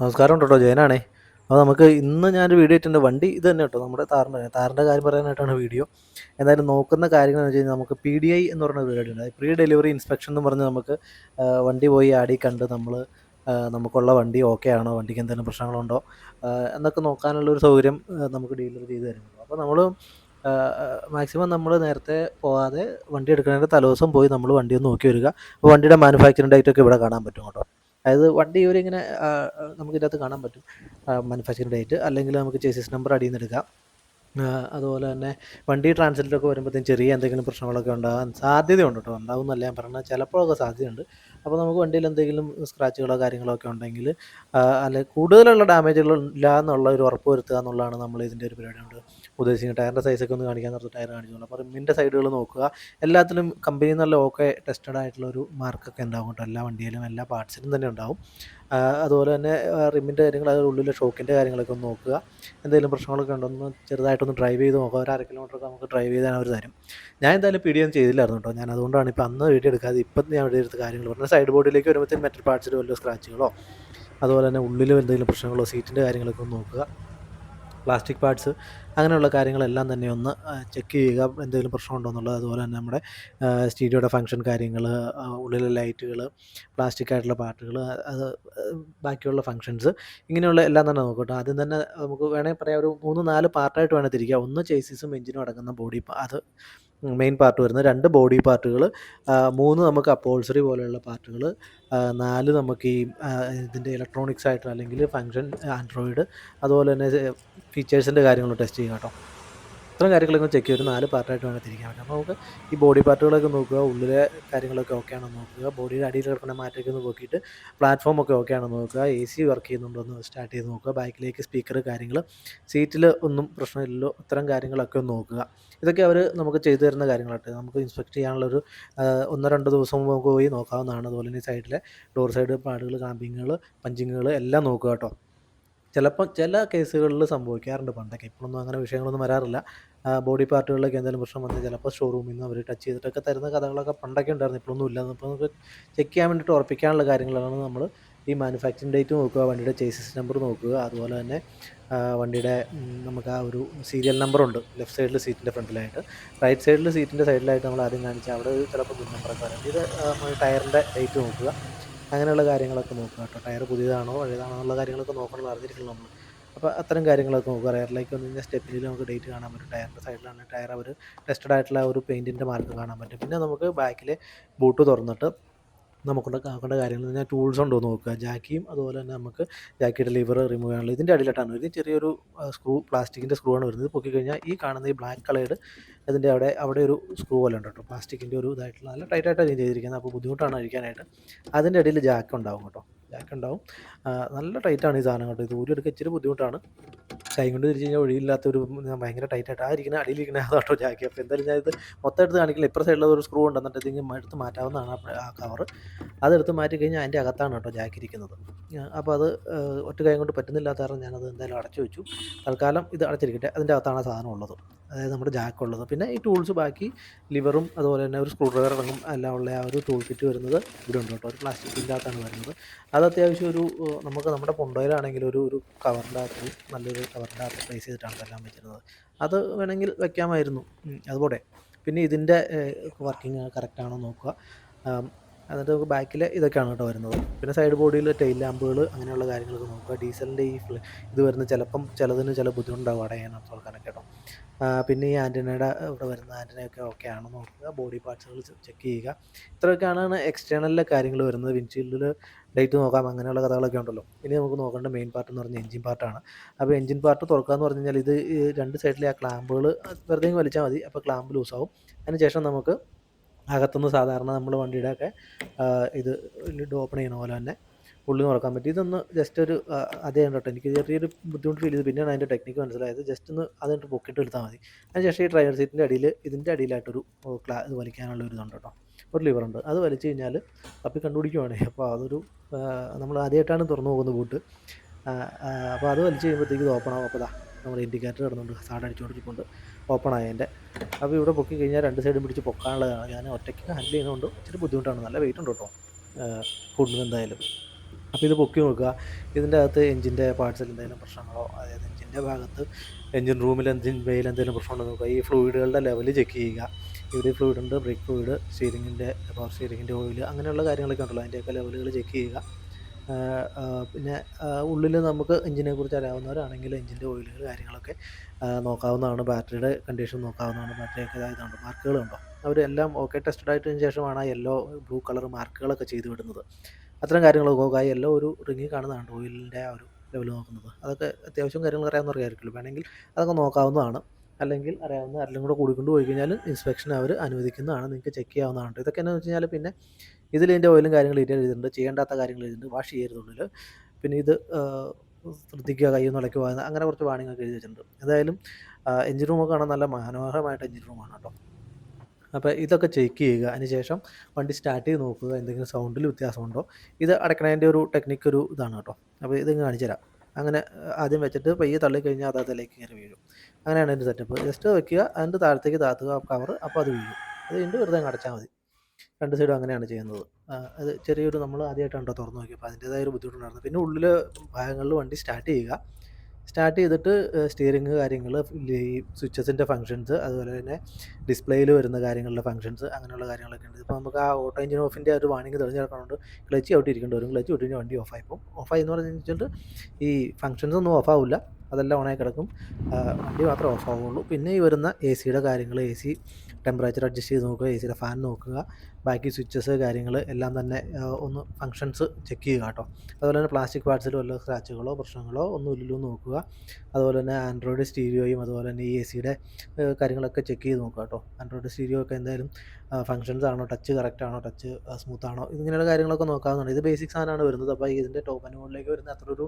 നമസ്കാരം കേട്ടോ ജയനാണേ. അപ്പോൾ നമുക്ക് ഇന്ന് ഞാനൊരു വീഡിയോ ഇട്ടിട്ടുണ്ട്. വണ്ടി ഇത് തന്നെ കേട്ടോ നമ്മുടെ താറിന്റെ. താറിന്റെ കാര്യം പറയാനായിട്ടാണ് വീഡിയോ എന്തായാലും നോക്കുന്ന കാര്യങ്ങൾ എന്ന് വെച്ച് കഴിഞ്ഞാൽ നമുക്ക് പി ഡി ഐ എന്ന് പറഞ്ഞ പരിപാടി ഉണ്ട്. പ്രീ ഡെലിവറി ഇൻസ്പെക്ഷൻ എന്ന് പറഞ്ഞ് നമുക്ക് വണ്ടി പോയി ആടി കണ്ട് നമ്മൾ നമുക്കുള്ള വണ്ടി ഓക്കെ ആണോ വണ്ടിക്ക് എന്തെങ്കിലും പ്രശ്നങ്ങളുണ്ടോ എന്നൊക്കെ നോക്കാനുള്ള ഒരു സൗകര്യം നമുക്ക് ഡീലർ ചെയ്ത് തരുന്നുണ്ട്. അപ്പോൾ നമ്മൾ മാക്സിമം നമ്മൾ നേരത്തെ പോകാതെ വണ്ടി എടുക്കുന്നതിന്റെ തലേദിവസം പോയി നമ്മൾ വണ്ടി ഒന്ന് നോക്കി വരിക. അപ്പോൾ വണ്ടിയുടെ മാനുഫാക്ചറിങ് ഡേറ്റ് ഒക്കെ ഇവിടെ കാണാൻ പറ്റും കേട്ടോ. അതായത് വണ്ടി ഇവരിങ്ങനെ ആ, ആ, നമുക്ക് ഇതിനകത്ത് കാണാൻ പറ്റും. മാനുഫാക്ചറിങ് ഡേറ്റ് അല്ലെങ്കിൽ നമുക്ക് ചേസിസ് നമ്പർ അടിയിൽ നിന്ന് എടുക്കാം. അതുപോലെ തന്നെ വണ്ടി ട്രാൻസിറ്റൊക്കെ വരുമ്പോഴത്തേക്കും ചെറിയ എന്തെങ്കിലും പ്രശ്നങ്ങളൊക്കെ ഉണ്ടാകാൻ സാധ്യതയുണ്ട് കേട്ടോ ഉണ്ടാവുമെന്നല്ല ഞാൻ പറഞ്ഞത്. ചിലപ്പോഴൊക്കെ സാധ്യതയുണ്ട്. അപ്പോൾ നമുക്ക് വണ്ടിയിൽ എന്തെങ്കിലും സ്ക്രാച്ചുകളോ കാര്യങ്ങളോ ഒക്കെ ഉണ്ടെങ്കിൽ അല്ല കൂടുതലുള്ള ഡാമേജുകൾ ഇല്ല എന്നുള്ള ഒരു ഉറപ്പ് വരുത്തുക എന്നുള്ളതാണ് നമ്മൾ ഇതിന്റെ ഒരു പരിപാടി. കൊണ്ട് ഉദ്ദേശിക്കുന്നത് ടയറിന്റെ സൈസൊക്കെ ഒന്ന് കാണിക്കാൻ നിർത്തും ടയർ കാണിച്ചോളൂ. അപ്പോൾ റിമ്മിന്റെ സൈഡുകൾ നോക്കുക. എല്ലാത്തിലും കമ്പനിയിൽ നിന്നുള്ള ഓക്കെ ടെസ്റ്റഡ് ആയിട്ടുള്ള ഒരു മാർക്കൊക്കെ ഉണ്ടാവും കേട്ടോ എല്ലാ വണ്ടിയിലും എല്ലാ പാർട്സിലും തന്നെ ഉണ്ടാവും. അതുപോലെ തന്നെ റിമ്മിന്റെ കാര്യങ്ങൾ അതിന്റെ ഉള്ളിലെ ഷോക്കിന്റെ കാര്യങ്ങളൊക്കെ ഒന്ന് നോക്കുക. എന്തെങ്കിലും പ്രശ്നങ്ങളൊക്കെ ഉണ്ടോ? ഉണ്ടോന്ന് ചെറുതായിട്ടൊന്ന് ഡ്രൈവ് ചെയ്ത് നോക്കുക. ഒരു അര കിലോമീറ്റർ നമുക്ക് ഡ്രൈവ് ചെയ്താൽ അവർ തരും. ഞാൻ എന്തായാലും പി ഡി എം ചെയ്തില്ലായിരുന്നു കേട്ടോ. ഞാൻ അതുകൊണ്ടാണ് ഇപ്പോൾ അന്ന് വീഡിയോ എടുക്കാതെ ഇപ്പം ഞാൻ വീഡിയോ എടുത്ത കാര്യങ്ങൾ പറഞ്ഞാൽ സൈഡ് ബോർഡിലേക്ക് വരുമ്പോഴത്തേക്കും മെറ്റൽ പാർട്സിൽ വല്ല സ്ക്രാച്ചുകളോ അതുപോലെ തന്നെ ഉള്ളിൽ എന്തെങ്കിലും പ്രശ്നങ്ങളോ സീറ്റിന്റെ കാര്യങ്ങളൊക്കെ ഒന്ന് നോക്കുക. പ്ലാസ്റ്റിക് പാർട്സ് അങ്ങനെയുള്ള കാര്യങ്ങളെല്ലാം തന്നെ ഒന്ന് ചെക്ക് ചെയ്യുക. എന്തെങ്കിലും പ്രശ്നമുണ്ടോ എന്നുള്ളത് അതുപോലെ തന്നെ നമ്മുടെ സ്റ്റീരിയോയുടെ ഫങ്ഷൻ കാര്യങ്ങൾ ഉള്ളിലെ ലൈറ്റുകൾ പ്ലാസ്റ്റിക് ആയിട്ടുള്ള പാർട്ടുകൾ അത് ബാക്കിയുള്ള ഫങ്ഷൻസ് ഇങ്ങനെയുള്ള എല്ലാം തന്നെ നോക്കട്ടെ ആദ്യം തന്നെ നമുക്ക് വേണമെങ്കിൽ പറയാം ഒരു മൂന്ന് നാല് പാർട്ടായിട്ട് വേണേൽ തിരിക്കുക ഒന്ന് ചേസിസും എഞ്ചിനും അടങ്ങുന്ന ബോഡി അത് മെയിൻ പാർട്ട് വരുന്നത് രണ്ട് ബോഡി പാർട്ടുകൾ മൂന്ന് നമുക്ക് അപ്പോൾസറി പോലെയുള്ള പാർട്ടുകൾ നാല് നമുക്ക് ഈ ഇതിന്റെ ഇലക്ട്രോണിക്സ് ആയിട്ട് അല്ലെങ്കിൽ ഫങ്ഷൻ ആൻഡ്രോയിഡ് അതുപോലെ തന്നെ ഫീച്ചേഴ്സിന്റെ കാര്യങ്ങൾ ടെസ്റ്റ് ചെയ്യുക കേട്ടോ. ഇത്രയും കാര്യങ്ങളൊക്കെ ചെക്ക് ചെയ്ത് നാല് പാർട്ടായിട്ട് വേണം തിരിക്കാൻ പറ്റും. അപ്പോൾ നമുക്ക് ഈ ബോഡി പാർട്ടുകളൊക്കെ നോക്കുക ഉള്ളിലെ കാര്യങ്ങളൊക്കെ ഓക്കെ ആണോ നോക്കുക ബോഡിയുടെ അടിയിൽ കിടക്കുന്ന മാറ്റൊക്കെ ഒന്ന് നോക്കിയിട്ട് പ്ലാറ്റ്ഫോം ഒക്കെ ഓക്കെ ആണോ നോക്കുക എ സി വർക്ക് ചെയ്യുന്നുണ്ടോ എന്ന് സ്റ്റാർട്ട് ചെയ്ത് നോക്കുക ബാക്കിലേക്ക് സ്പീക്കർ കാര്യങ്ങൾ സീറ്റിൽ ഒന്നും പ്രശ്നമില്ലല്ലോ ഇത്തരം കാര്യങ്ങളൊക്കെ ഒന്ന് നോക്കുക. ഇതൊക്കെ അവർ നമുക്ക് ചെയ്തു തരുന്ന കാര്യങ്ങളായിട്ട് നമുക്ക് ഇൻസ്പെക്ട് ചെയ്യാനുള്ള ഒരു ഒന്നോ രണ്ടോ ദിവസം നമുക്ക് പോയി നോക്കാവുന്നതാണ്. അതുപോലെ തന്നെ സൈഡിലെ ഡോർ സൈഡ് പാടുകൾ കാമ്പിങ്ങുകൾ പഞ്ചിങ്ങുകൾ എല്ലാം നോക്കുക കേട്ടോ. ചിലപ്പോൾ ചില കേസുകളിൽ സംഭവിക്കാറുണ്ട്. പണ്ടൊക്കെ ഇപ്പോഴൊന്നും അങ്ങനെ വിഷയങ്ങളൊന്നും വരാറില്ല. ബോഡി പാർട്ടുകളിലൊക്കെ എന്തെങ്കിലും പ്രശ്നം വന്നാൽ ചിലപ്പോൾ ഷോറൂമിൽ നിന്ന് അവർ ടച്ച് ചെയ്തിട്ടൊക്കെ തരുന്ന കഥകളൊക്കെ പണ്ടൊക്കെ ഉണ്ടായിരുന്നു. ഇപ്പോഴൊന്നും ഇല്ല. അപ്പോൾ നമുക്ക് ചെക്ക് ചെയ്യാൻ വേണ്ടിയിട്ട് ഉറപ്പിക്കാനുള്ള കാര്യങ്ങളാണ് നമ്മൾ ഈ മാനുഫാക്ചറിങ് ഡേറ്റ് നോക്കുക വണ്ടിയുടെ ചേസിസ് നമ്പർ നോക്കുക. അതുപോലെ തന്നെ വണ്ടിയുടെ നമുക്ക് ആ ഒരു സീരിയൽ നമ്പറുണ്ട് ലെഫ്റ്റ് സൈഡിൽ സീറ്റിന്റെ ഫ്രണ്ടിലായിട്ട്. റൈറ്റ് സൈഡിൽ സീറ്റിന്റെ സൈഡിലായിട്ട് നമ്മൾ ആദ്യം കാണിച്ചാൽ അവിടെ ചിലപ്പോൾ ബിൽ നമ്പറൊക്കെ വരാം. ഇത് ടയറിന്റെ ഡേറ്റ് നോക്കുക. അങ്ങനെയുള്ള കാര്യങ്ങളൊക്കെ നോക്കുക കേട്ടോ. ടയർ പുതിയതാണോ പഴയതാണോ എന്നുള്ള കാര്യങ്ങളൊക്കെ നോക്കണം അറിഞ്ഞിരിക്കണം നമ്മൾ അപ്പോൾ അത്തരം കാര്യങ്ങളൊക്കെ നോക്കുക. റയറിലേക്ക് വന്നു കഴിഞ്ഞാൽ സ്റ്റെപ്പിൽ നമുക്ക് ഡേറ്റ് കാണാൻ പറ്റും. ടയറിന്റെ സൈഡിലാണ് ടയർ അവർ ടെസ്റ്റഡ് ആയിട്ടുള്ള ഒരു പെയിന്റിന്റെ മാർക്ക് കാണാൻ പറ്റും. പിന്നെ നമുക്ക് ബാക്കിൽ ബൂട്ട് തുറന്നിട്ട് നമുക്കുള്ള ആക്കേണ്ട കാര്യങ്ങൾ പറഞ്ഞാൽ ടൂൾസ് ഉണ്ടോ നോക്കുക. ജാക്കിയും അതുപോലെ തന്നെ നമുക്ക് ജാക്കിയുടെ ലിവർ റിമൂവ് ചെയ്യാനുള്ള ഇതിന്റെ അടിയിലായിട്ടാണ് വരുന്നത്. ചെറിയൊരു സ്ക്രൂ പ്ലാസ്റ്റിക്കിന്റെ സ്ക്രൂ ആണ് വരുന്നത്. പൊക്കി കഴിഞ്ഞാൽ ഈ കാണുന്ന ഈ ബ്ലാക്ക് കളേഡ് അതിന്റെ അവിടെ അവിടെ ഒരു സ്ക്രൂ പോലെ ഉണ്ട് കേട്ടോ. പ്ലാസ്റ്റിക്കിന്റെ ഒരു ഇതായിട്ടുള്ള നല്ല ടൈറ്റായിട്ടാണ് ഇത് ചെയ്തിരിക്കുന്നത്. അപ്പോൾ ബുദ്ധിമുട്ടാണ് അഴിക്കാനായിട്ട്. അതിന്റെ ഇടയിൽ ജാക്ക് ഉണ്ടാവും കേട്ടോ. ജാക്ക് ഉണ്ടാവും. നല്ല ടൈറ്റാണ് ഈ സാധനം കേട്ടോ. ഇത് ഊരിയെടുക്കാൻ ഇച്ചിരി ബുദ്ധിമുട്ടാണ്. കൈ കൊണ്ട് തിരിച്ച് കഴിഞ്ഞാൽ ഒഴിയില്ലാത്ത ഒരു ഭയങ്കര ടൈറ്റായിട്ട് ആ ഇരിക്കുന്ന അടിയിലിരിക്കുന്ന അതാട്ടോ ജാക്കി. അപ്പോൾ എന്തായാലും ഇത് മൊത്തം എടുത്ത് കാണിക്കില്ല. ഇപ്പുറ സൈഡിൽ ഒരു സ്ക്രൂ ഉണ്ട്. എന്നിട്ട് ഇതിങ്ങനെ എടുത്ത് മാറ്റാവുന്നതാണ് ആ- കവർ അതെടുത്ത് മാറ്റി കഴിഞ്ഞാൽ അതിന്റെ അകത്താണ് കേട്ടോ ജാക്ക് ഇരിക്കുന്നത്. അപ്പോൾ അത് ഒറ്റ കൈ കൊണ്ട് പറ്റുന്നില്ലാത്ത കാരണം ഞാനത് എന്തായാലും അടച്ചു വെച്ചു. തൽക്കാലം ഇത് അടച്ചിരിക്കട്ടെ. അതിന്റെ അകത്താണ് സാധനം ഉള്ളത്. അതായത് നമ്മുടെ ജാക്ക് ഉള്ളത്. പിന്നെ ഈ ടൂൾസ് ബാക്കി ലിവറും അതുപോലെ തന്നെ ഒരു സ്ക്രൂ ഡ്രൈവർ അടങ്ങും എല്ലാം ഉള്ള ആ ഒരു ടൂൾ കിറ്റ് വരുന്നത് ഇവിടെ ഉണ്ട് കേട്ടോ. ഒരു പ്ലാസ്റ്റിക്കിന്റെ അകത്താണ് വരുന്നത്. അത് അത്യാവശ്യം ഒരു നമുക്ക് നമ്മുടെ പൊണ്ടോയിലാണെങ്കിൽ ഒരു ഒരു കവറിന്റെ അകത്ത് നല്ലൊരു കവറിന്റെ അകത്ത് പ്ലേസ് ചെയ്തിട്ടാണ് എല്ലാം വെച്ചിരുന്നത്. അത് വേണമെങ്കിൽ വെക്കാമായിരുന്നു. അതുപോലെ. പിന്നെ ഇതിന്റെ വർക്കിംഗ് കറക്റ്റാണോ നോക്കുക. എന്നിട്ട് നമുക്ക് ബാക്കിൽ ഇതൊക്കെയാണ് കേട്ടോ വരുന്നത്. പിന്നെ സൈഡ് ബോഡിയിൽ ടെയിൽ ലാമ്പുകൾ അങ്ങനെയുള്ള കാര്യങ്ങളൊക്കെ നോക്കുക. ഡീസലിന്റെ ഈ ഇത് വരുന്ന ചിലപ്പം ചിലതിന് ചില ബുദ്ധിമുട്ടുണ്ടാവും അടയാൻ തുറക്കാനൊക്കെ കേട്ടോ. പിന്നെ ഈ ആന്റിനയുടെ ഇവിടെ വരുന്ന ആന്റനയൊക്കെ ഓക്കെ ആണോ നോക്കുക. ബോഡി പാർട്സുകൾ ചെക്ക് ചെയ്യുക. ഇത്രയൊക്കെയാണ് എക്സ്റ്റേണലിലെ കാര്യങ്ങൾ വരുന്നത്. വിൻഷീൽഡിൽ ഡേറ്റ് നോക്കാം. അങ്ങനെയുള്ള കഥകളൊക്കെ ഉണ്ടല്ലോ. ഇനി നമുക്ക് നോക്കേണ്ട മെയിൻ പാർട്ട് എന്ന് പറഞ്ഞാൽ എഞ്ചിൻ പാർട്ടാണ് അപ്പോൾ എഞ്ചിൻ പാർട്ട് തുറക്കുക എന്ന് പറഞ്ഞു കഴിഞ്ഞാൽ ഇത് രണ്ട് സൈഡിലെ ആ ക്ലാമ്പുകൾ വെറുതെ വലിച്ചാൽ മതി. അപ്പോൾ ക്ലാമ്പ് ലൂസാവും അതിന് ശേഷം നമുക്ക് അകത്തുനിന്ന് സാധാരണ നമ്മൾ വണ്ടിയുടെ ഒക്കെ ഇത് ലിഡ് ഓപ്പൺ ചെയ്യുന്ന പോലെ തന്നെ ഉള്ളിൽ തുറക്കാൻ പറ്റും. ഇതൊന്ന് ജസ്റ്റ് ഒരു അതേ കേട്ടോ. എനിക്ക് ചെറിയൊരു ബുദ്ധിമുട്ട് ഫീൽ ചെയ്തു. പിന്നെയാണ് അതിന്റെ ടെക്നിക്ക് മനസ്സിലായത്. ജസ്റ്റ് ഒന്ന് അതിട്ട് പൊക്കിട്ട് എടുത്താൽ മതി. അതിനുശേഷം ഈ ഡ്രൈവർ സീറ്റിന്റെ അടിയിൽ ഇതിന്റെ അടിയിലായിട്ടൊരു ക്ലാ ഇത് വലിക്കാനുള്ള ഒരു ഇതുണ്ട് കേട്ടോ. ഒരു ലിവറുണ്ട് അത് വലിച്ചു കഴിഞ്ഞാൽ തപ്പി കണ്ടുപിടിക്കുവാണേ. അപ്പോൾ അതൊരു നമ്മൾ ആദ്യമായിട്ടാണ് തുറന്നു പോകുന്നത് ബൂട്ട് അപ്പോൾ അത് വലിച്ചു കഴിയുമ്പോഴത്തേക്ക് ഇത് ഓപ്പൺ ആവും. അപ്പോൾ ദാ നമ്മുടെ ഇൻഡിക്കേറ്റർ കിടന്നുണ്ട് സാഡ് അടിച്ചുകൊണ്ടിരിക്കുന്നുണ്ട് ഓപ്പൺ ആയതിന്റെ അപ്പോൾ ഇവിടെ പൊക്കി കഴിഞ്ഞാൽ രണ്ട് സൈഡും പിടിച്ച് പൊക്കാനുള്ളതാണ്. ഞാൻ ഒറ്റയ്ക്ക് ഹാൻഡിൽ ചെയ്യുന്നതുകൊണ്ട് ഇച്ചിരി ബുദ്ധിമുട്ടാണ്. നല്ല വെയിറ്റ് ഉണ്ട് കേട്ടോ. ഫുഡിന് എന്തായാലും. അപ്പോൾ ഇത് പൊക്കി നോക്കുക. ഇതിന്റെ അകത്ത് എഞ്ചിന്റെ പാർട്സിൽ എന്തെങ്കിലും പ്രശ്നങ്ങളോ അതായത് എഞ്ചിന്റെ ഭാഗത്ത് എഞ്ചിൻ റൂമിൽ എഞ്ചിൻ വെയിൽ എന്തെങ്കിലും പ്രശ്നമുണ്ടോ നോക്കുക. ഈ ഫ്ലൂയിഡുകളുടെ ലെവൽ ചെക്ക് ചെയ്യുക. ഇവിടെ ഫ്ലൂയിഡ് ഉണ്ട്. ബ്രേക്ക് ഫ്ലൂയിഡ് സ്റ്റീരിങ്ങിന്റെ പവർ സ്റ്റീരിങ്ങിന്റെ ഓയിൽ അങ്ങനെയുള്ള കാര്യങ്ങളൊക്കെ ഉണ്ടല്ലോ. അതിന്റെയൊക്കെ ലെവലുകൾ ചെക്ക് ചെയ്യുക. പിന്നെ ഉള്ളിൽ നമുക്ക് എഞ്ചിനെ കുറിച്ച് അറിയാവുന്നവരാണെങ്കിൽ എഞ്ചിന്റെ ഓയിലുകൾ കാര്യങ്ങളൊക്കെ നോക്കാവുന്നതാണ്. ബാറ്ററിയുടെ കണ്ടീഷൻ നോക്കാവുന്നതാണ്. ബാറ്ററിയൊക്കെ ഇതായതുകൊണ്ട് മാർക്കുകൾ ഉണ്ടോ അവരെല്ലാം ഓക്കെ ടെസ്റ്റഡ് ആയിട്ടതിന് ശേഷമാണ് ആ യെല്ലോ ബ്ലൂ കളർ മാർക്കുകളൊക്കെ ചെയ്ത് വിടുന്നത്. അത്തരം കാര്യങ്ങളൊക്കെ നോക്കുക. ആ യെല്ലോ ഒരു റിങ്ങി കാണുന്നതാണ് ഓയിലിന്റെ ആ ഒരു ലെവൽ നോക്കുന്നത്. അതൊക്കെ അത്യാവശ്യം കാര്യങ്ങൾ അറിയാവുന്നവരായിരിക്കുമല്ലോ വേണമെങ്കിൽ അതൊക്കെ നോക്കാവുന്നതാണ്. അല്ലെങ്കിൽ അറിയാവുന്ന ആരെങ്കിലും കൂടെ കൂടിക്കൊണ്ട് പോയി കഴിഞ്ഞാൽ ഇൻസ്പെക്ഷൻ അവർ അനുവദിക്കുന്നതാണ്. നിങ്ങൾക്ക് ചെക്ക് ചെയ്യാവുന്നതാണ്. ഇതൊക്കെ എന്ന് വെച്ച് കഴിഞ്ഞാൽ പിന്നെ ഇതിൽ ഇതിന്റെ ഓയിലും കാര്യങ്ങൾ ഡീറ്റെയിൽ എഴുതിയിട്ടുണ്ട് ചെയ്യേണ്ടാത്ത കാര്യങ്ങൾ എഴുതിയിട്ടുണ്ട് വാഷ് ചെയ്യരുതുള്ളിൽ പിന്നെ ഇത് ശ്രദ്ധിക്കുക ഇളക്കി പോകുന്ന അങ്ങനെ കുറച്ച് വാണിംഗ് എഴുതി വെച്ചിട്ടുണ്ട്. എന്തായാലും എഞ്ചിൻ റൂമൊക്കെ കാണാൻ നല്ല മനോഹരമായിട്ട് എഞ്ചിൻ റൂമാണ് കേട്ടോ. അപ്പോൾ ഇതൊക്കെ ചെക്ക് ചെയ്യുക. അതിനുശേഷം വണ്ടി സ്റ്റാർട്ട് ചെയ്ത് നോക്കുക. എന്തെങ്കിലും സൗണ്ടിൽ വ്യത്യാസമുണ്ടോ? ഇത് അടയ്ക്കണതിന്റെ ഒരു ടെക്നിക്ക് ഒരു ഇതാണ് കേട്ടോ. അപ്പോൾ ഇത് കാണിച്ചു തരാം. അങ്ങനെ ആദ്യം വെച്ചിട്ട് പയ്യെ തള്ളി കഴിഞ്ഞാൽ അത് അതിലേക്ക് കയറി വീഴും. അങ്ങനെയാണ് എന്റെ സെറ്റപ്പ് ജസ്റ്റ് വെക്കുക. അതിന്റെ താഴത്തേക്ക് താത്തുക കവർ അപ്പോൾ അത് വീഴും. അത് കഴിഞ്ഞിട്ട് വെറുതെ അടച്ചാൽ മതി. രണ്ട് സൈഡും അങ്ങനെയാണ് ചെയ്യുന്നത്. അത് ചെറിയൊരു നമ്മൾ ആദ്യമായിട്ടാണ് തുറന്നു നോക്കിയപ്പോൾ അതിന്റേതായ ഒരു ബുദ്ധിമുട്ടുണ്ടായിരുന്നു. പിന്നെ ഉള്ളിൽ ഭാഗങ്ങളിൽ വണ്ടി സ്റ്റാർട്ട് ചെയ്യുക. സ്റ്റാർട്ട് ചെയ്തിട്ട് സ്റ്റിയറിങ് കാര്യങ്ങൾ ഈ സ്വിച്ചസിന്റെ ഫങ്ഷൻസ് അതുപോലെ തന്നെ ഡിസ്പ്ലേയിൽ വരുന്ന കാര്യങ്ങളുടെ ഫങ്ഷൻസ് അങ്ങനെയുള്ള കാര്യങ്ങളൊക്കെ ഉണ്ട് ഇപ്പോൾ നമുക്ക് ആ ഓട്ടോ എഞ്ചിൻ ഓഫിന്റെ ഒരു വാണിംഗ് തെളിഞ്ഞ് ക്ലച്ച് ഔട്ട് ഇരിക്കേണ്ടി വരും. ക്ലച്ച് ഔട്ട് വണ്ടി ഓഫായി പോകും. ഓഫായി എന്ന് പറഞ്ഞു വെച്ചിട്ട് ഈ ഫങ്ഷൻസ് ഒന്നും ഓഫാവില്ല അതെല്ലാം ഓണായി കിടക്കും. വണ്ടി മാത്രമേ ഓഫ് ആവുള്ളൂ. പിന്നെ ഈ വരുന്ന എ സിയുടെ കാര്യങ്ങൾ എ സി ടെമ്പറേച്ചർ അഡ്ജസ്റ്റ് ചെയ്ത് നോക്കുക എ സിയുടെ ഫാൻ നോക്കുക ബാക്കി സ്വിച്ചസ് കാര്യങ്ങൾ എല്ലാം തന്നെ ഒന്ന് ഫങ്ഷൻസ് ചെക്ക് ചെയ്യുക കേട്ടോ. അതുപോലെ തന്നെ പ്ലാസ്റ്റിക് പാർട്സിൽ വല്ല സ്ക്രാച്ചുകളോ പ്രശ്നങ്ങളോ ഒന്നും ഇല്ലല്ലോ നോക്കുക. അതുപോലെ തന്നെ ആൻഡ്രോയിഡ് സ്റ്റീരിയോയും അതുപോലെ തന്നെ ഈ എ സിയുടെ കാര്യങ്ങളൊക്കെ ചെക്ക് ചെയ്ത് നോക്കുക കേട്ടോ. ആൻഡ്രോയിഡ് സ്റ്റീരിയോ ഒക്കെ എന്തായാലും ഫങ്ഷൻസ് ആണോ ടച്ച് കറക്റ്റ് ആണോ ടച്ച് സ്മൂത്ത് ആണോ ഇങ്ങനെയുള്ള കാര്യങ്ങളൊക്കെ നോക്കാവുന്നതാണ്. ഇത് ബേസിക് സാധനമാണ് വരുന്നത്. അപ്പോൾ ഇതിന്റെ ടോപ്പ് മുകളിലേക്ക് വരുന്ന അത്ര ഒരു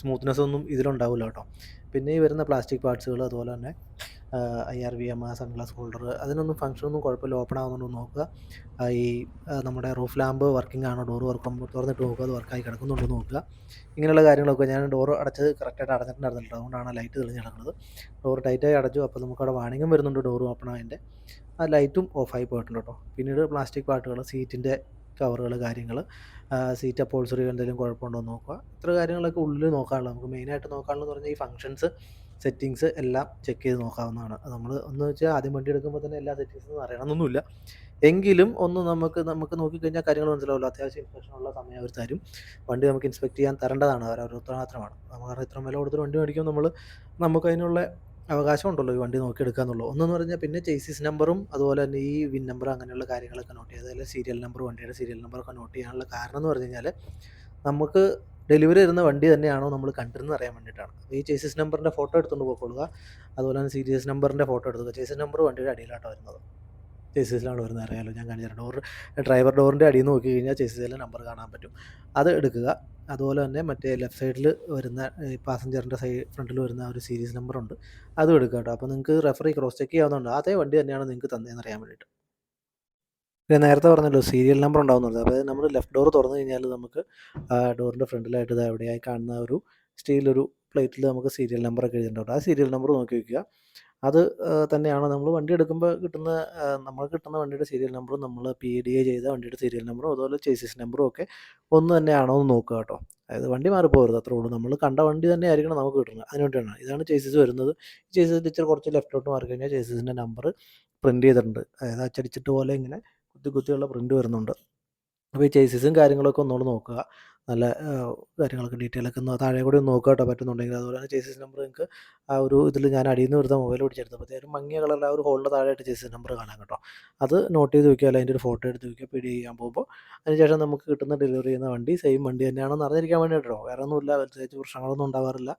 സ്മൂത്ത്നെസ് ഒന്നും ഇതിലുണ്ടാവില്ല കേട്ടോ. പിന്നെ ഈ വരുന്ന പ്ലാസ്റ്റിക് പാർട്സുകൾ അതുപോലെ തന്നെ ഐ ആർ വി എം ആ സൺഗ്ലാസ് ഹോൾഡർ അതിനൊന്നും ഫംഗ്ഷനൊന്നും കുഴപ്പമില്ല. ഓപ്പൺ ആവുന്നുണ്ടോ നോക്കുക. ഈ നമ്മുടെ റൂഫ് ലാമ്പ് വർക്കിംഗ് ആണോ? ഡോർ വർക്ക് തുറന്നിട്ട് നോക്കുക. അത് വർക്കായി കിടക്കുന്നുണ്ടോ നോക്കുക. ഇങ്ങനെയുള്ള കാര്യങ്ങളൊക്കെ ഞാൻ ഡോർ അടച്ച് കറക്റ്റായിട്ട് അടഞ്ഞിട്ടുണ്ടായിരുന്നില്ല. അതുകൊണ്ടാണ് ലൈറ്റ് തെളിഞ്ഞ് കിടക്കുന്നത്. ഡോർ ടൈറ്റായി അടച്ചു. അപ്പോൾ നമുക്ക് അവിടെ വരുന്നുണ്ട് ഡോർ ഓപ്പൺ ആയതിന്റെ. ആ ലൈറ്റും ഓഫായി പോയിട്ടുണ്ട് കേട്ടോ. പിന്നീട് പ്ലാസ്റ്റിക് പാർട്ടുകൾ സീറ്റിന്റെ കവറുകൾ കാര്യങ്ങൾ സീറ്റ് അപ്പോൾസറി എന്തെങ്കിലും കുഴപ്പമുണ്ടോ എന്ന് നോക്കുക. ഇത്ര കാര്യങ്ങളൊക്കെ ഉള്ളിൽ നോക്കാനുള്ളത് നമുക്ക് മെയിനായിട്ട് നോക്കാനുള്ളതെന്ന് പറഞ്ഞാൽ ഈ ഫംഗ്ഷൻസ് സെറ്റിങ്സ് എല്ലാം ചെക്ക് ചെയ്ത് നോക്കാവുന്നതാണ്. നമ്മൾ ഒന്ന് വെച്ചാൽ ആദ്യം വണ്ടി എടുക്കുമ്പോൾ തന്നെ എല്ലാ സെറ്റിങ്സും അറിയണമെന്നൊന്നുമില്ല. എങ്കിലും ഒന്ന് നമുക്ക് നമുക്ക് നോക്കിക്കഴിഞ്ഞാൽ കാര്യങ്ങൾ മനസ്സിലാവുമല്ലോ. അത്യാവശ്യം ഇൻസ്പെക്ഷനുള്ള സമയം അവർ തരും. വണ്ടി നമുക്ക് ഇൻസ്പെക്ട് ചെയ്യാൻ തരേണ്ടതാണ്. അവർ അവരുടെ ഉത്തരവാദിത്തമാണ്. നമുക്ക് ഇത്ര വില കൊടുത്തൊരു വണ്ടി മേടിക്കും നമ്മൾ നമുക്ക് അതിനുള്ള അവകാശം ഉണ്ടല്ലോ ഈ വണ്ടി നോക്കിയെടുക്കുക എന്നുള്ളൂ ഒന്നെന്ന് പറഞ്ഞാൽ പിന്നെ ചേസിസ് നമ്പറും അതുപോലെ തന്നെ ഈ വിൻ നമ്പർ അങ്ങനെയുള്ള കാര്യങ്ങളൊക്കെ നോട്ട് ചെയ്യുക. അതുപോലെ സീരിയൽ നമ്പർ വണ്ടിയുടെ സീരിയൽ നമ്പറൊക്കെ നോട്ട് ചെയ്യാനുള്ള കാരണം എന്ന് പറഞ്ഞു കഴിഞ്ഞാൽ നമുക്ക് ഡെലിവറി തരുന്ന വണ്ടി തന്നെയാണോ നമ്മൾ കണ്ടിരുന്നത് അറിയാൻ വേണ്ടിയിട്ടാണ്. ഈ ചേസിസ് നമ്പറിന്റെ ഫോട്ടോ എടുത്തുകൊണ്ട് പോയിക്കൊള്ളുക അതുപോലെ തന്നെ സീരിയസ് നമ്പറിന്റെ ഫോട്ടോ എടുക്കുക ചേസിസ് നമ്പർ വണ്ടിയുടെ അടിയിലാട്ടോ വരുന്നത്. ചേസിസിലാണ് വരുന്നത് അറിയാമല്ലോ ഞാൻ കാണിച്ചു ഡോർ ഡ്രൈവർ ഡോറിന്റെ അടിയിൽ നിന്ന് നോക്കി കഴിഞ്ഞാൽ ചേസിസിലെ നമ്പർ കാണാൻ പറ്റും. അത് എടുക്കുക. അതുപോലെ തന്നെ മറ്റേ ലെഫ്റ്റ് സൈഡിൽ വരുന്ന പാസഞ്ചറിന്റെ സൈഡ് ഫ്രണ്ടിൽ വരുന്ന ഒരു സീരീസ് നമ്പറുണ്ട്. അതും എടുക്കുക കേട്ടോ. അപ്പോൾ നിങ്ങൾക്ക് റെഫറി ക്രോസ് ചെക്ക് ചെയ്യാവുന്നതുണ്ട്. അതേ വണ്ടി തന്നെയാണ് നിങ്ങൾക്ക് തന്നതെന്ന് അറിയാൻ വേണ്ടിയിട്ട്. നേരത്തെ പറഞ്ഞല്ലോ സീരിയൽ നമ്പർ ഉണ്ടാവുന്നത് അതായത് നമ്മൾ ലെഫ്റ്റ് ഡോർ തുറന്നു കഴിഞ്ഞാൽ നമുക്ക് ഡോറിന്റെ ഫ്രണ്ടിലായിട്ട് ഇത് എവിടെയായി കാണുന്ന ഒരു സ്റ്റീൽ ഒരു പ്ലേറ്റിൽ നമുക്ക് സീരിയൽ നമ്പറൊക്കെ എഴുതിയിട്ടുണ്ടാവും ആ സീരിയൽ നമ്പർ നോക്കി വയ്ക്കുക അത് തന്നെയാണ് നമ്മൾ വണ്ടി എടുക്കുമ്പോൾ കിട്ടുന്ന നമ്മൾ കിട്ടുന്ന വണ്ടിയുടെ സീരിയൽ നമ്പറും നമ്മൾ പി ഡി എ ചെയ്ത വണ്ടിയുടെ സീരിയൽ നമ്പറും അതുപോലെ ചേസിസ് നമ്പറും ഒക്കെ ഒന്ന് തന്നെയാണോ എന്ന് നോക്കുക കേട്ടോ. അതായത് വണ്ടി മാറിപ്പോകരുത് അത്രേ ഉള്ളൂ. നമ്മൾ കണ്ട വണ്ടി തന്നെ ആയിരിക്കണം നമുക്ക് കിട്ടുന്നത്. അതിന് വേണ്ടിയാണ് ഇതാണ് ചേസിസ് വരുന്നത്. ചേസിസ് ടീച്ചർ കുറച്ച് ലെഫ്റ്റോട്ട് മാറി കഴിഞ്ഞാൽ ചേസിസിന്റെ നമ്പർ പ്രിന്റ് ചെയ്തിട്ടുണ്ട്. അതായത് അച്ചടിച്ചിട്ട് പോലെ ഇങ്ങനെ കുത്തി കുത്തിയുള്ള പ്രിന്റ് വരുന്നുണ്ട്. അപ്പോൾ ഈ ചേസിസും കാര്യങ്ങളൊക്കെ ഒന്നുകൂടെ നോക്കുക. നല്ല കാര്യങ്ങളൊക്കെ ഡീറ്റെയിൽ ഒക്കെ ഒന്ന് താഴെ കൂടി ഒന്ന് നോക്കുക കേട്ടോ പറ്റുന്നുണ്ടെങ്കിൽ. അതുപോലെ തന്നെ ചേസിസ് നമ്പർ നിങ്ങൾക്ക് ആ ഒരു ഇതിൽ ഞാൻ അടിയിൽ നിന്ന് വരുന്ന മൊബൈൽ പിടിച്ചെടുത്തപ്പോഴത്തേക്കും മങ്ങിയ കളറിൽ ആ ഒരു ഹോളിന്റെ താഴെയായിട്ട് ചേസിസ് നമ്പർ കാണാം കേട്ടോ. അത് നോട്ട് ചെയ്ത് വയ്ക്കുക അല്ലെങ്കിൽ അതിന്റെ ഒരു ഫോട്ടോ എടുത്ത് വയ്ക്കുക പി ചെയ്യാൻ പോകുമ്പോൾ അതിനുശേഷം നമുക്ക് കിട്ടുന്ന ഡെലിവറി ചെയ്യുന്ന വണ്ടി സെയിം വണ്ടി തന്നെയാണെന്ന് അറിഞ്ഞിരിക്കാൻ വേണ്ടിയിട്ടോ വേറെ ഒന്നുമില്ല. പ്രത്യേകിച്ച് പ്രശ്നങ്ങളൊന്നും ഉണ്ടാവാറില്ല.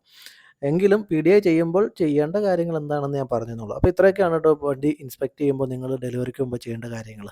എങ്കിലും പി ഡി ഐ ചെയ്യുമ്പോൾ ചെയ്യേണ്ട കാര്യങ്ങൾ എന്താണെന്ന് ഞാൻ പറഞ്ഞെന്നുള്ളൂ അപ്പോൾ ഇത്രയൊക്കെയാണ് കേട്ടോ വണ്ടി ഇൻസ്പെക്ട് ചെയ്യുമ്പോൾ നിങ്ങൾ ഡെലിവറിക്ക് മുമ്പ് ചെയ്യേണ്ട കാര്യങ്ങൾ.